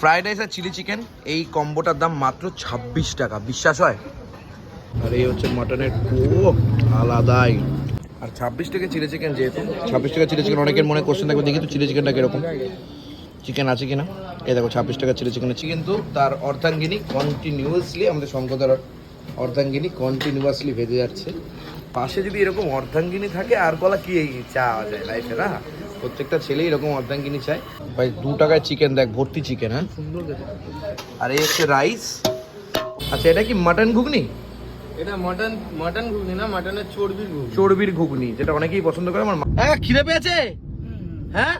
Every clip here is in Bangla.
ফ্রাইড রাইস আর চিলি চিকেন এই কম্বোটার দাম মাত্র ছাব্বিশ টাকা। বিশ্বাস হয়? আর এই হচ্ছে মাটনের আলাদাই। আর ছাব্বিশ টাকা চিলি চিকেন যেহেতু। ছাব্বিশ টাকা চিলি চিকেন অনেকের মনে কোশ্চেন থাকবে দেখি তো চিলি চিকেনটা কীরকম। চিকেন আছে কিনা? এই দেখো ছাব্বিশ টাকা চিলি চিকেন আছে কিন্তু তার অর্ধাঙ্গিনী কন্টিনিউয়াসলি আমাদের শঙ্কদার অর্ধাঙ্গিনী কন্টিনিউয়াসলি ভেজে যাচ্ছে। পাশে যদি এরকম অর্ধাঙ্গিনী থাকে আর বলা কি চাওয়া যায় লাইফে না? প্রত্যেকটা ছেলে এরকম অর্ধাঙ্গিনী চায়। ভাই দু টাকায় চিকেন দেখ ভর্তি চিকেন হ্যাঁ? সুন্দর আর এই হচ্ছে রাইস আচ্ছা এটা কি মাটন ঘুগনি? এটা মটন মটন ঘুগনি না মটনের চর্বির ঘুগনি। চর্বির ঘুগনি যেটা অনেকেই পছন্দ করে। আমার মা- হ্যাঁ খিদে পেয়েছে? হ্যাঁ?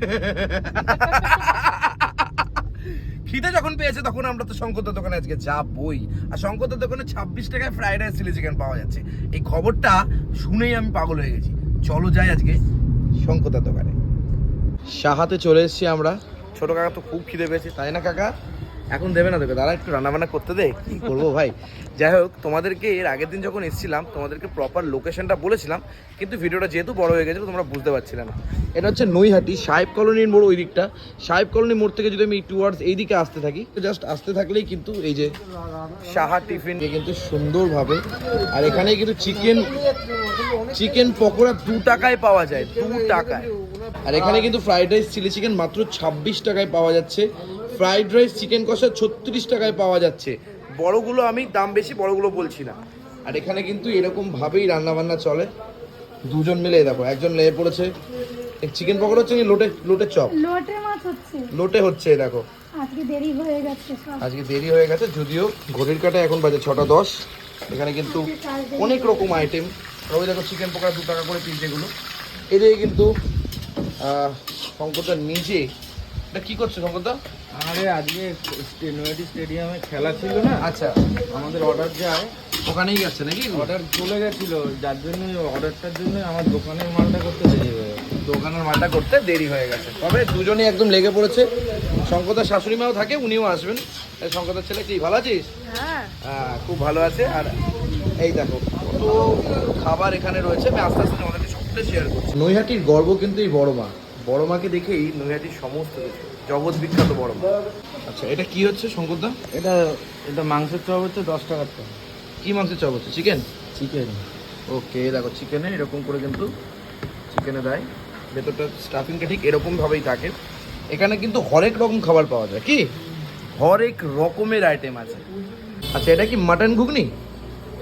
খিদে যখন পেয়েছে তখন আমরা তো শঙ্করদার দোকানে আজকে যাবই। আর শঙ্করদার দোকানে ছাব্বিশ টাকায় ফ্রাইড রাইস চিলি চিকেন পাওয়া যাচ্ছে। এই খবরটা শুনেই আমি পাগল হয়ে গেছি। চলো যাই আজকে। শঙ্করদার দোকানে সাহাতে চলে এসেছি আমরা। ছোট কাকা তো খুব খিদে পেয়েছে। তাই না কাকা? এখন দেবে না তোকে। দাঁড়া একটু রান্নাবান্না করতে দে। কি করব ভাই? যাই হোক তোমাদেরকে এর আগের দিন যখন এসেছিলাম তোমাদেরকে প্রপার লোকেশনটা বলেছিলাম কিন্তু ভিডিওটা যেহেতু বড় হয়ে গেছে তোমরা বুঝতে পারছিলে না। এটা হচ্ছে নৈহাটি সাহেব কলোনির মোড় ওই দিকটা। সাহেব কলোনি মোড় থেকে যদি আমি টুয়ার্ডস এই দিকে আসতে থাকি জাস্ট আসতে থাকলেই কিন্তু এই যে সাহা টিফিন কিন্তু সুন্দরভাবে আর এখানে কিন্তু চিকেন চিকেন পকোড়া দু টাকায় পাওয়া যায় দু টাকায়। আর এখানে কিন্তু ফ্রাইড রাইস চিলি চিকেন মাত্র ছাব্বিশ টাকায় পাওয়া যাচ্ছে। ফ্রাইড রাইস চিকেন কষা ছত্রিশ টাকায় পাওয়া যাচ্ছে। বড়গুলো আমি দাম বেশি বড়গুলো বলছি না। আর এখানে কিন্তু এরকম ভাবেই রান্না বান্না চলে। দুজন মিলে দেখো একজন লেগে পড়েছে। চিকেন পকোড়া হচ্ছে কি লোটে লোটে চপ? লোটে মাছ হচ্ছে। লোটে হচ্ছে দেখো। আজকে দেরি হয়ে গেছে আজকে দেরি হয়ে গেছে যদিও ঘড়ির কাটা এখন বাজে ছটা দশ। এখানে কিন্তু অনেক রকম আইটেম রবি দেখো চিকেন পকোড়া দু টাকা করে পিস যেগুলো এদিকে কিন্তু শঙ্করদা নিজে এটা কি করছে শঙ্করদা? আরে আজকে নয়াটি স্টেডিয়ামে খেলা ছিল না। আচ্ছা। আমাদের অর্ডার যায়। ওখানেই গেছে নাকি? অর্ডার চলে গেছিল যার জন্য অর্ডারটার জন্য আমার দোকানের মালটা করতে দেরি হয়ে দোকানের মালটা করতে দেরি হয়ে গেছে। তবে দুজনেই একদম লেগে পড়েছে। শঙ্করদার শাশুড়ি মাও থাকে উনিও আসবেন। এই শঙ্করদার ছেলে কি ভালো আছিস? হ্যাঁ। হ্যাঁ খুব ভালো আছে। আর এই দেখো কত খাবার এখানে রয়েছে। আমি আস্তে আস্তে আমাদেরকে সবটা শেয়ার করছি। নৈহাটির গর্ব কিন্তু এই বড় মা। বড় মাকে দেখেই নৈহাটির সমস্ত কিছু। জগৎ বিখ্যাত বড় মা। আচ্ছা এটা কি হচ্ছে শঙ্করদা? এটা এটা মাংসের চপ হচ্ছে দশ টাকার চপ। কি মাংসের চপ হচ্ছে চিকেন? চিকেন। ওকে দেখো চিকেনে এরকম করে কিন্তু চিকেনে দেয়। ভেতরটা স্টাফিংটা ঠিক এরকমভাবেই থাকে। এখানে কিন্তু হরেক রকম খাবার পাওয়া যায়। কি? হরেক রকমের আইটেম আছে। আচ্ছা এটা কি মাটন ঘুগনি?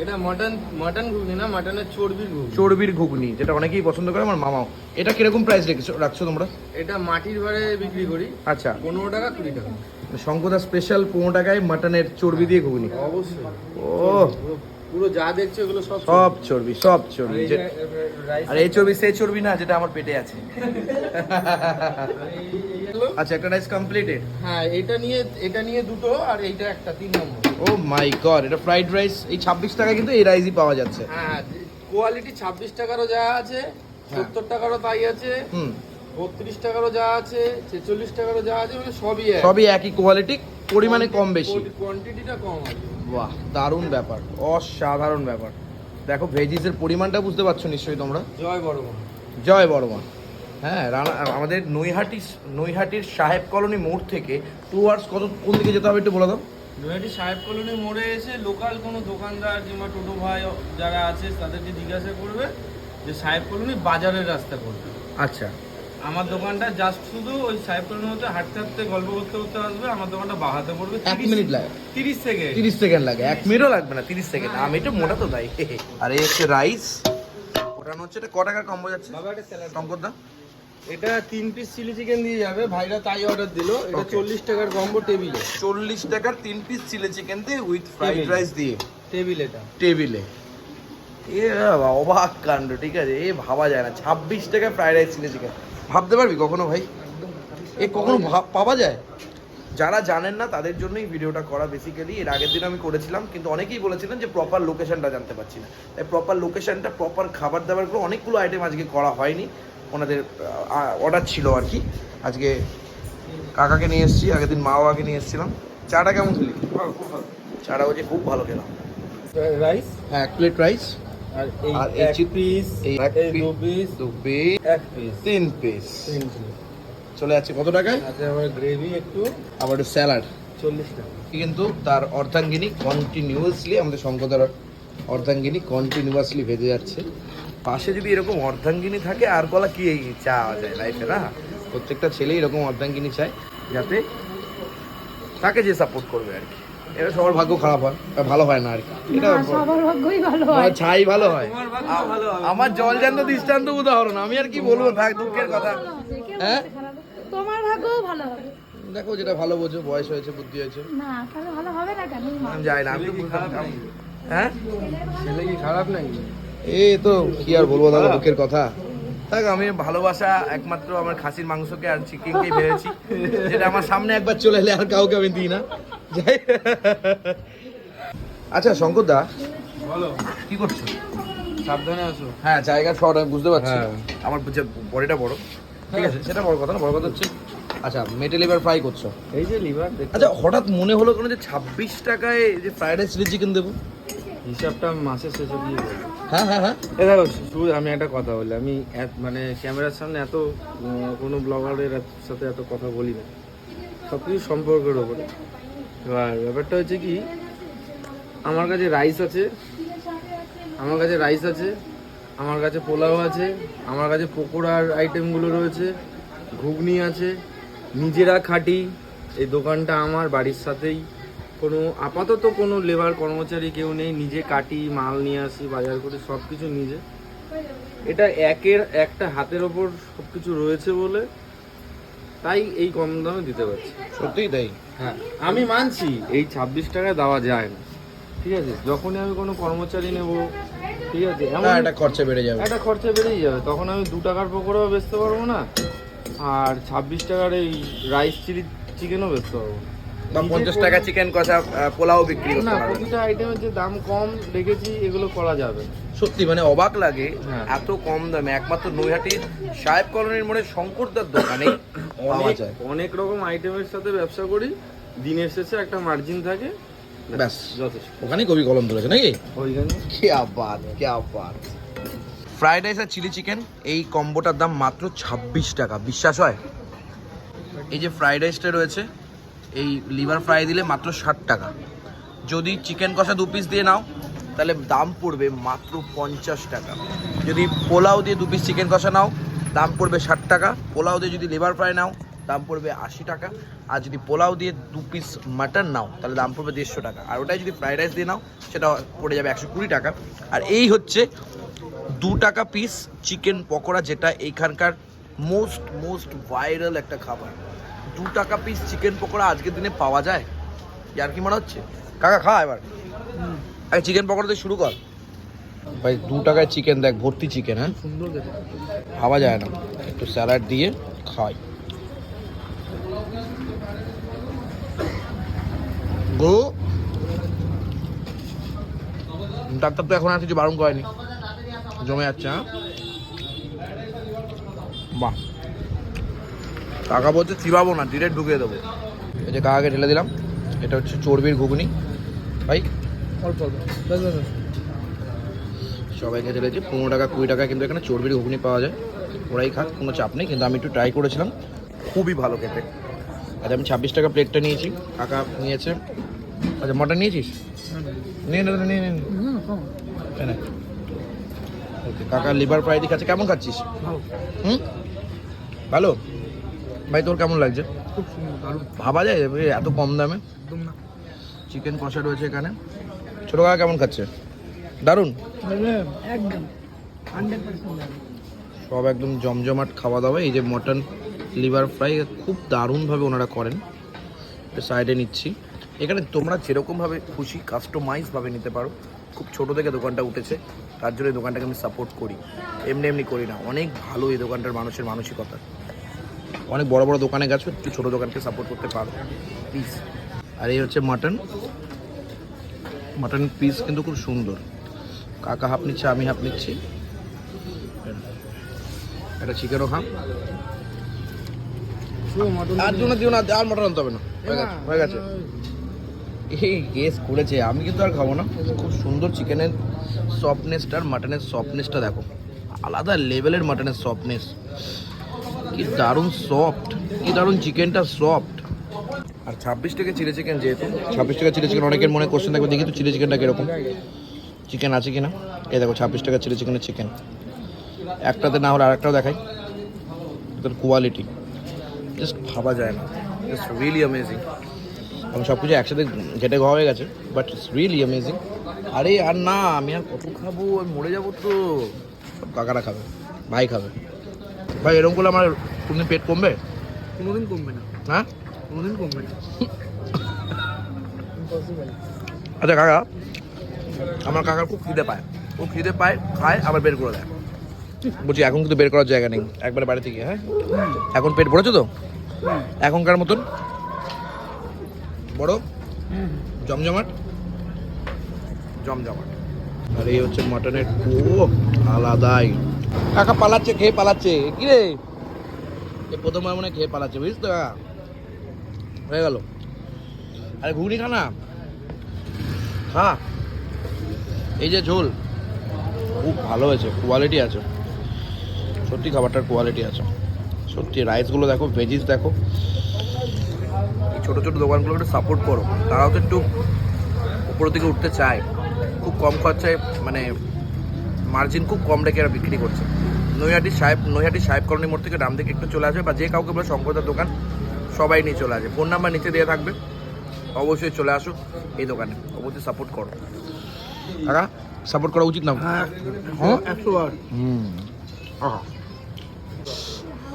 এটা মটন মটন ঘুগনি না মটনের চর্বির ঘুগনি। চর্বির ঘুগনি যেটা অনেকেই পছন্দ করে আমার মামাও। এটা কীরকম প্রাইস রেখেছো রাখছো তোমরা? এটা মাটির ভাড়ে বিক্রি করি। আচ্ছা। পনেরো টাকা কুড়ি টাকা। শঙ্কদা স্পেশাল পনেরো টাকায় মাটনের চর্বি দিয়ে ঘুগনি। অবশ্যই। ও পুরো- যা দেখছ এগুলো সব সব চর্বি সব আর চর্বি আর এই চর্বি সেই চর্বি না যেটা আমার পেটে আছে। আচ্ছা একটা রাইস কমপ্লিটেড হ্যাঁ এটা নিয়ে এটা নিয়ে দুটো আর এইটা একটা তিন নম্বর। ও মাই গড এটা ফ্রাইড রাইস এই ছাব্বিশ টাকায় কিন্তু এই রাইসই পাওয়া যাচ্ছে। হ্যাঁ কোয়ালিটি ছাব্বিশ টাকারও যা আছে সত্তর টাকারও তাই আছে। হুম। বত্রিশ টাকারও যা আছে ছেচল্লিশ টাকারও যা আছে মানে সবই সবই একই কোয়ালিটি পরিমাণে কম বেশি। কোয়ান্টিটিটা কম আছে। বাহ দারুণ ব্যাপার অসাধারণ ব্যাপার। দেখো ভেজিসের পরিমাণটা বুঝতে পারছ নিশ্চয়ই তোমরা? জয় বড় মা জয় বড়মা হ্যাঁ রানা আমাদের নৈহাটি নৈহাটির সাহেব কলোনি মোড় থেকে টু আওয়ার্স কত কোন দিকে যেতে হবে একটু বলে দাও। নৈহাটি সাহেব কলোনি মোড়ে এসে লোকাল কোনো দোকানদার কিংবা টোটো ভাই যারা আছে তাদেরকে জিজ্ঞাসা করবে যে সাহেব কলোনি বাজারের রাস্তা করবে আচ্ছা। আমার দোকানটা জাস্ট শুধু ওই সাহেব কলোনির মধ্যে হাঁটতে হাঁটতে গল্প করতে করতে আসবে আমার দোকানটা বাহাতে পড়বে এক মিনিট লাগে। তিরিশ থেকে। তিরিশ সেকেন্ড লাগে এক মিনিটও লাগবে না তিরিশ সেকেন্ড। আমি একটু মোটা তো তাই। আর এই হচ্ছে রাইস ওটানো হচ্ছে এটা ক টাকার কম্বো যাচ্ছে? বাবা একটা স্যালাড দা এটা তিন পিস চিলি চিকেন দিয়ে যাবে ভাইরা তাই অর্ডার দিল। এটা চল্লিশ টাকার কম্বো টেবিলে চল্লিশ টাকার তিন পিস চিলি চিকেন দিয়ে উইথ ফ্রাইড রাইস দিয়ে। টেবিল এটা। টেবিলে এ। অবাক কাণ্ড ঠিক আছে? এ ভাবা যায় না। ছাব্বিশ টাকা ফ্রাইড রাইস চিলি চিকেন ভাবতে পারবি কখনো ভাই? এ কখনো পাওয়া যায়? যারা জানেন না তাদের জন্যই ভিডিওটা করা বেসিক্যালি এর আগের দিন আমি করেছিলাম কিন্তু অনেকেই বলেছিলেন যে প্রপার লোকেশনটা জানতে পারছি না। তাই প্রপার লোকেশনটা প্রপার খাবার দাবারগুলো অনেকগুলো আইটেম আজকে করা হয়নি। ওনাদের অর্ডার ছিল আর কি। আজকে কাকাকে নিয়ে এসেছি আগের দিন মা বাবাকে নিয়ে এসেছিলাম। চাটা কেমন খেলি? চাটা হচ্ছে খুব ভালো খেলাম। রাইস হ্যাঁ এক প্লেট রাইস আর এই এই পিস এক পিস দু পিস এক পিস তিন পিস তিন পিস চলে যাচ্ছে কত টাকায়? সাথে আবার গ্রেভি একটু। আবার একটু স্যালাড চল্লিশ টাকা। কিন্তু তার অর্ধাঙ্গিনী কন্টিনিউয়াসলি আমাদের শঙ্কদার অর্ধাঙ্গিনী কন্টিনিউয়াসলি ভেজে যাচ্ছে। পাশে যদি এরকম অর্ধাঙ্গিনী থাকে আর গলা কি এই চাওয়া যায় লাইফে না? প্রত্যেকটা ছেলে এরকম অর্ধাঙ্গিনী চায় যাতে তাকে যে সাপোর্ট করবে আর কি। এটা সবার ভাগ্য খারাপ হয় ভালো হয় না আর কি। এটা সবার ভাগ্যই ভালো হয়। ছাই ভালো হয়। তোমার ভাগ্য ভালো হবে। আমার জল জান্ত দৃষ্টান্ত উদাহরণ আমি আর কি বলব? থাক দুঃখের কথা। হ্যাঁ? তোমার ভাগ্যও ভালো হবে দেখো যেটা ভালো বোঝো বয়স হয়েছে বুদ্ধি হয়েছে। না তাহলে ভালো হবে না কেন? আমি যাই না আমি তো হ্যাঁ? ছেলে কি খারাপ নাকি? এই তো কি আর বলব দাদা দুঃখের কথা। দেখ আমি ভালোবাসা একমাত্র আমার খাসির মাংসকে আর চিকেনকেই ভেবেছি। যেটা আমার সামনে একবার চলে এলে আর কাউকে আমি দিই না। আচ্ছা শঙ্কর দা বলো কি করছ? সাবধানে আসো হ্যাঁ জায়গা শর্ট আমি বুঝতে পারছি। হ্যাঁ। আমার যে বডিটা বড় ঠিক আছে সেটা বড় কথা না বড় কথা হচ্ছে আচ্ছা মেটে লিভার ফ্রাই করছ। এই যে লিভার আচ্ছা হঠাৎ মনে হলো কোনো যে ছাব্বিশ টাকায় যে ফ্রাইড রাইস চিলি চিকেন দেবো? হিসাবটা মাসের শেষে দিয়ে হ্যাঁ হ্যাঁ হ্যাঁ। এ দেখো শুধু আমি একটা কথা বলি আমি মানে ক্যামেরার সামনে এত কোনো ব্লগারের সাথে এত কথা বলি না। সব কিছু সম্পর্কের ওপরে এবার ব্যাপারটা হচ্ছে কি, আমার কাছে রাইস আছে, আমার কাছে রাইস আছে, আমার কাছে পোলাও আছে, আমার কাছে পকোড়ার আইটেমগুলো রয়েছে, ঘুগনি আছে, নিজেরা খাটি, এই দোকানটা আমার বাড়ির সাথেই। কোনো আপাতত কোনো লেবার কর্মচারী কেউ নেই, নিজে কাটি, মাল নিয়ে আসি, বাজার করি সব কিছু নিজে। এটা একের একটা হাতের ওপর সব কিছু রয়েছে বলে তাই এই কম দামে দিতে পারছি। সত্যিই তাই? হ্যাঁ আমি মানছি এই ছাব্বিশ টাকা দেওয়া যায় না। ঠিক আছে? যখনই আমি কোনো কর্মচারী নেব ঠিক আছে? এমন একটা খরচা বেড়ে যাবে। একটা খরচা বেড়েই যাবে। তখন আমি দু টাকার পকোড়াও বেচতে পারব না আর ছাব্বিশ টাকার এই রাইস চিলি চিকেনও বেচতে পারব না। বা পঞ্চাশ টাকা চিকেন কষা পোলাও বিক্রি করতে পারবেন প্রতিটা আইটেমের যে দাম কম দেখেছি এগুলো করা যাবে। সত্যি মানে অবাক লাগে হ্যাঁ। এত কম দামে। একমাত্র নৈহাটির সাহেব কলোনির মোড়ে শঙ্করদার দোকানে পাওয়া যায়। অনেক রকম আইটেমের সাথে ব্যবসা করি দিনের শেষে একটা মার্জিন থাকে। ব্যাস। ওখানে কবি কলম ধরেছে নাকি? ওইখানে। আবার কে আবার। ফ্রাইড রাইস আর চিলি চিকেন এই কম্বোটার দাম মাত্র ছাব্বিশ টাকা। বিশ্বাস হয়? এই যে ফ্রাইড রাইসটা রয়েছে এই লিভার ফ্রাই দিলে মাত্র ষাট টাকা। যদি চিকেন কষা দু পিস দিয়ে নাও, তাহলে দাম পড়বে মাত্র পঞ্চাশ টাকা। যদি পোলাও দিয়ে দু পিস চিকেন কষা নাও, দাম পড়বে ষাট টাকা। পোলাও দিয়ে যদি লিভার ফ্রাই নাও, দাম পড়বে আশি টাকা। আর যদি পোলাও দিয়ে দু পিস মাটন নাও, তাহলে দাম পড়বে দেড়শো টাকা। আর ওটাই যদি ফ্রাইড রাইস দিয়ে নাও, সেটা পড়ে যাবে একশো কুড়ি টাকা। আর এই হচ্ছে দু টাকা পিস চিকেন পকোড়া, যেটা এইখানকার মোস্ট মোস্ট ভাইরাল একটা খাবার। দু টাকা পিস চিকেন পকোড়া আজকের দিনে পাওয়া যায়? আর কি মনে হচ্ছে? কাকা খা এবার। আগে চিকেন পকোড়া দিয়ে শুরু কর। ভাই দু টাকায় চিকেন দেখ ভর্তি চিকেন হ্যাঁ? সুন্দর ভাবা যায় না। একটু স্যালাড দিয়ে খাই। গো। ডাক্তার তো এখন আর কিছু বারণ করেনি। জমে যাচ্ছে হ্যাঁ? বাহ। কাকা বলছে চিবাবো না ডিরেক্ট ঢুকিয়ে দেবো। এই যে কাকাকে ঢেলে দিলাম এটা হচ্ছে চর্বির ঘুগনি। ভাই? অল্প সবাইকে ঢেলেছি পনেরো টাকা কুড়ি টাকা কিন্তু এখানে চর্বির ঘুগনি পাওয়া যায়। ওরাই খাক কোনো চাপ নেই কিন্তু আমি একটু ট্রাই করেছিলাম। খুবই ভালো খেতে। আচ্ছা আমি ছাব্বিশ টাকা প্লেটটা নিয়েছি কাকা নিয়েছে। আচ্ছা মটন নিয়েছিস? নিয়ে নিয়ে কাকা লিভার ফ্রাই খাচ্ছে কেমন খাচ্ছিস? হুম? ভালো? ভাই তোর কেমন লাগছে? খুব সুন্দর দারুণ। ভাবা যায়? এত কম দামে? একদম না। চিকেন কষা রয়েছে এখানে। ছোটো কাকা কেমন খাচ্ছে? দারুণ? একদম। সব একদম জমজমাট খাওয়া দাওয়া। এই যে মটন লিভার ফ্রাই খুব দারুণভাবে ওনারা করেন। সাইডে নিচ্ছি। এখানে তোমরা যেরকমভাবে খুশি কাস্টমাইজভাবে নিতে পারো। খুব ছোট থেকে দোকানটা উঠেছে। তার জন্য এই দোকানটাকে আমি সাপোর্ট করি। এমনি এমনি করি না। অনেক ভালো এই দোকানটার মানুষের মানসিকতা। অনেক বড় বড় দোকানে গেছো একটু ছোটো দোকানকে সাপোর্ট করতে পারো পিস আর এই হচ্ছে মাটন মাটন পিস কিন্তু খুব সুন্দর। কাকা হাফ নিচ্ছে আমি হাফ নিচ্ছি। একটা চিকেনও খাম আর জন্য দিও না আর মটন আনতে হবে না। হয়ে গেছে হয়ে গেছে। এই গেস করেছে আমি কিন্তু আর খাব না। খুব সুন্দর চিকেনের সফটনেসটা আর মাটনের সফটনেসটা দেখো। আলাদা লেভেলের মাটনের সফটনেস কি দারুণ সফট কি দারুণ চিকেনটা সফট আর ছাব্বিশ টাকা চিলি চিকেন যেহেতু, ছাব্বিশ টাকা চিলি চিকেন অনেকের মনে কোশ্চেন থাকবে, দেখি তো চিলি চিকেনটা কীরকম। চিকেন আছে কিনা? এই দেখো, ছাব্বিশ টাকা চিলি চিকেনের চিকেন একটাতে না হলে আরেকটাও দেখাই। এটার কোয়ালিটি জাস্ট ভাবা যায় না। জাস্ট রিয়েলি অ্যামেজিং আমি সব কিছু একসাথে ঘেটে খাওয়া হয়ে গেছে বাট ইটস রিয়েলি অ্যামেজিং আরে, আর না, আমি আর কত খাব? আমি মরে যাব তো। কাকারা খাবে, ভাই খাবে। ভাই এরকম করলে আমার কোনদিন পেট কমবে? কোনোদিন কমবে না। হ্যাঁ? কোনোদিন কমবে না। আচ্ছা কাকা আমার কাকার খুব খিদে পায়। ও খিদে পায় খায় আবার বের করে দেয়। বলছি এখন কিন্তু বের করার জায়গা নেই। একবারে বাড়ি থেকে হ্যাঁ? এখন পেট ভরেছো তো? এখনকার মতন? বড়? জমজমাট? জমজমাট। আর এই হচ্ছে মাটনের ও আলাদাই কাকা পালাচ্ছে, খেয়ে পালাচ্ছে। কি রে এ প্রথমবার মনে খেয়ে পালাচ্ছে, বুঝিস তো হয়ে গেল। আরে, ঘুগনি খানা হ্যাঁ এই যে ঝোল, খুব ভালো হয়েছে কোয়ালিটি আছে। সত্যি খাবারটার কোয়ালিটি আছে। সত্যি রাইসগুলো দেখো ভেজিস দেখো। এই ছোটো ছোটো দোকানগুলো একটু সাপোর্ট করো। তারাও তো একটু উপরের দিকে উঠতে চায়। খুব কম খরচায় মানে মার্জিন খুব কম রেখে এরা বিক্রি করছে। নৈহাটি সাহেব নৈহাটি সাহেব কলোনি মোড় থেকে ডান দিকে একটু চলে আসবে বা যে কাউকে বলে শঙ্করদার দোকান সবাই নিয়ে চলে আসবে। ফোন নাম্বার নিচে দিয়ে থাকবে। অবশ্যই চলে আসো এই দোকানে। অবশ্যই সাপোর্ট করো। কাকা সাপোর্ট করা উচিত না? হ্যাঁ। হ্যাঁ? হুম।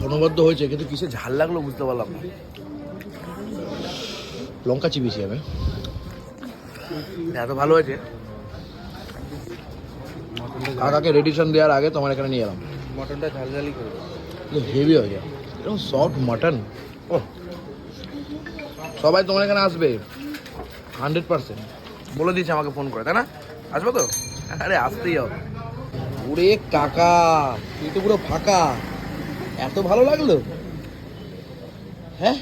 অনবদ্য হয়েছে কিন্তু কিসে ঝাল লাগল বুঝতে পারলাম না। লঙ্কা চিবিয়েছি আমি। এত ভালো হয়েছে? কাকাকে রেডিশন দেওয়ার আগে তোমার এখানে নিয়ে এলাম। মটনটা ঝালঝালি করে হেভি হয়ে যায়। এরকম সফট মাটন ও সবাই তোমার এখানে আসবে। হান্ড্রেড পার্সেন্ট বলে দিয়েছে আমাকে ফোন করে তাই না? আসব তো? আরে আসতেই হবে। ওরে কাকা তুই তো পুরো ফাঁকা। এত ভালো লাগল? হ্যাঁ?